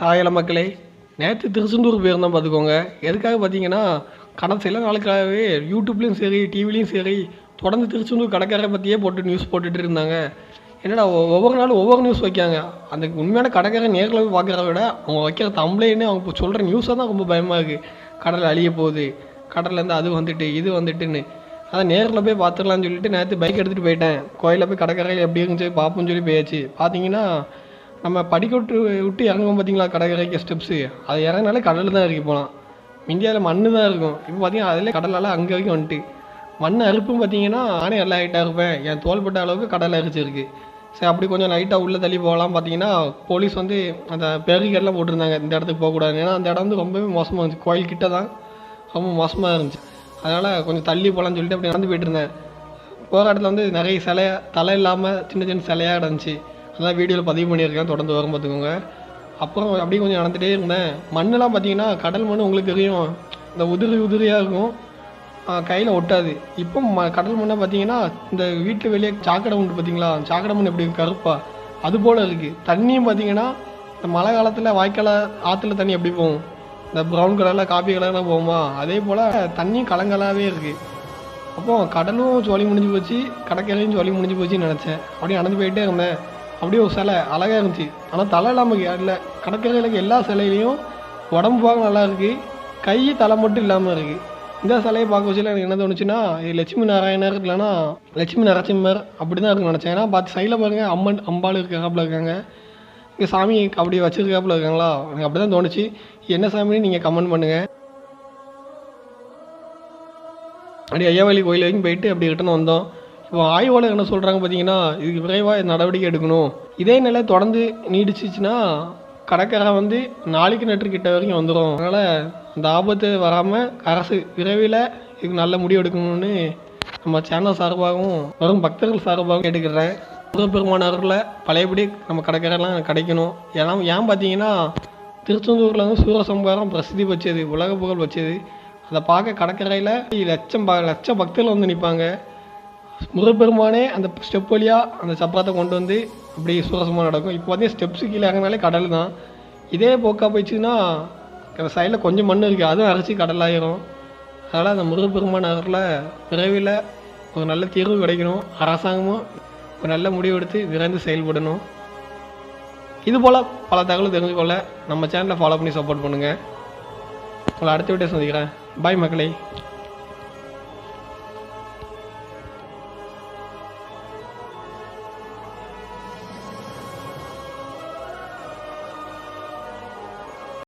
ஆயில மக்களே. நேற்று திருச்செந்தூர் போயிருந்தோம் பார்த்துக்கோங்க. எதுக்காக பார்த்தீங்கன்னா கடந்த சில நாளுக்காகவே யூடியூப்லேயும் சரி டிவிலையும் சரி தொடர்ந்து திருச்செந்தூர் கடற்கரை பற்றியே போட்டு நியூஸ் போட்டுட்டு இருந்தாங்க. என்னடா ஒ- ஒவ்வொரு நாளும் ஒவ்வொரு நியூஸ் வைக்காங்க அந்த உண்மையான கடற்கரை நேரில் போய் பார்க்குறத விட அவங்க வைக்கிற தம்பளைன்னு அவங்க சொல்கிற நியூஸாக தான் ரொம்ப பயமாக இருக்குது கடல் அழிய போகுது. கடல்லேருந்து அது வந்துட்டு இது வந்துட்டுன்னு. அதான் நேரில் போய் பார்த்துடலாம்னு சொல்லிட்டு நேற்று பைக் எடுத்துகிட்டு போயிட்டேன். கோயிலில் போய் கடற்கரையில் எப்படி இருந்துச்சு பார்ப்போம்னு சொல்லி போயாச்சு. பார்த்தீங்கன்னா நம்ம படிக்கட்டு விட்டு இறங்குவோம் பார்த்தீங்களா கடற்கரைக்கு ஸ்டெப்ஸு அது இறங்கினாலே கடலில் தான் இறக்கி போகலாம் இந்தியாவில் மண்ணு தான் இருக்கும். இப்போ பார்த்தீங்கன்னா அதிலே கடலால் அங்கே வரைக்கும் வந்துட்டு. மண் அறுப்பும் பார்த்தீங்கன்னா நானே எல்லா ஹைட்டாக இருப்பேன். என் தோள்பட்ட அளவுக்கு கடல் அரிச்சிருக்கு சரி அப்படி கொஞ்சம் லைட்டாக உள்ளே தள்ளி போகலாம் பார்த்தீங்கன்னா போலீஸ் வந்து அந்த பேரிகேட்லாம் போட்டிருந்தாங்க. இந்த இடத்துக்கு போகக்கூடாது ஏன்னா அந்த இடம் வந்து ரொம்பவே மோசமாக இருந்துச்சு. கோயில் கிட்ட தான் ரொம்ப மோசமாக இருந்துச்சு. அதனால் கொஞ்சம் தள்ளி போகலான்னு சொல்லிட்டு அப்படி நடந்து போயிட்டு இருந்தேன். போகிற இடத்துல வந்து நிறைய சிலையா தலை இல்லாமல் சின்ன சின்ன சிலையாக இருந்துச்சு அதெல்லாம் வீடியோவில் பதிவு பண்ணியிருக்கேன் தொடர்ந்து வரும் பார்த்துக்கோங்க. அப்புறம் அப்படியே கொஞ்சம் நடந்துகிட்டே இருந்தேன். மண்ணெல்லாம் பார்த்தீங்கன்னா கடல் மண் உங்களுக்கு தெரியும். இந்த உதிரி உதிரியாக இருக்கும். கையில் ஒட்டாது. இப்போ ம கடல் மண்ணை பார்த்தீங்கன்னா இந்த வீட்டு வெளியே சாக்கடை உண்டு பார்த்தீங்களா? சாக்கடை மண் எப்படி கருப்பா. அது போல் இருக்குது தண்ணியும் பார்த்தீங்கன்னா இந்த மழை காலத்தில் வாய்க்கால ஆற்றுல தண்ணி எப்படி போகும்? இந்த ப்ரௌன் கலரில் காப்பி கலரில் போகுமா? அதே போல் தண்ணியும் கலங்கலாகவே இருக்குது அப்போ கடலும் ஜோலி முடிஞ்சு போச்சு. கடற்கரையும் ஜோலி முடிஞ்சு போச்சுன்னு நினச்சேன். அப்படியே நடந்து போயிட்டே இருந்தேன். அப்படியே ஒரு சிலை அழகாக இருந்துச்சு. ஆனால் தலை இல்லாமல் இல்லை கடற்கரையில் இருக்க எல்லா சிலையிலையும் உடம்பு பார்க்க நல்லா இருக்குது கை தலை மட்டும் இல்லாமல் இருக்குது இந்த சிலையை பார்க்க வச்சுல எனக்கு என்ன தோணுச்சுன்னா இது லட்சுமி நாராயணர் இல்லைன்னா லட்சுமி நரசிம்மர் அப்படி தான் இருக்குன்னு நினச்சேன். ஏன்னா பார்த்து சைடில் பாருங்கள் அம்மன் அம்பாள் இருக்காப்புல இருக்காங்க. இங்கே சாமி அப்படி வச்சுருக்காப்புல இருக்காங்களா? எனக்கு அப்படி தான் தோணுச்சு. என்ன சாமின்னு நீங்கள் கமெண்ட் பண்ணுங்கள் அப்படியே ஐயாவளி கோயில் வரைக்கும் போயிட்டு அப்படி ரிட்டன் வந்தோம். இப்போ ஆய்வாளர் என்ன சொல்கிறாங்க பார்த்தீங்கன்னா இதுக்கு விரைவாக நடவடிக்கை எடுக்கணும். இதே நிலை தொடர்ந்து நீடிச்சிச்சுன்னா கடற்கரை வந்து நாளைக்கு நெட்டு கிட்ட வரைக்கும் வந்துடும் அதனால் அந்த ஆபத்து வராமல் அரசு விரைவில் இதுக்கு நல்ல முடிவு எடுக்கணும்னு நம்ம சேனல் சார்பாகவும் வரும் பக்தர்கள் சார்பாகவும் கேட்டுக்கிறேன். முருகப்பெருமானவர்களை பழையபடி நம்ம கடற்கரைலாம் கிடைக்கணும். ஏன்னா ஏன் பார்த்தீங்கன்னா திருச்செந்தூரில் வந்து சூரசம்பாரம் பிரசித்தி வச்சது உலக புகழ் வச்சது அதை பார்க்க கடற்கரையில் லட்சம் ப லட்ச பக்தர்கள் வந்து நிற்பாங்க முருகப்பெருமானே அந்த ஸ்டெப் வழியாக அந்த சப்பாத்தை கொண்டு வந்து அப்படி சூரசமாக நடக்கும். இப்போ பார்த்தீங்கன்னா ஸ்டெப்ஸு கீழே இறங்கினாலே கடல் தான். இதே போக்காக போயிடுச்சுன்னா அந்த சைடில் கொஞ்சம் மண் இருக்குது அதுவும் அரைச்சி கடலாயிரும். அதனால் அந்த முருகப்பெருமான் நகரில் விரைவில் ஒரு நல்ல தீர்வு கிடைக்கணும். அரசாங்கமும் ஒரு நல்ல முடிவெடுத்து விரைந்து செயல்படணும். இது போல் பல தகவல் தெரிஞ்சுக்கொள்ள நம்ம சேனலை ஃபாலோ பண்ணி சப்போர்ட் பண்ணுங்கள் உங்களை அடுத்த வீட்டை சந்திக்கிறேன். பாய் மக்களே.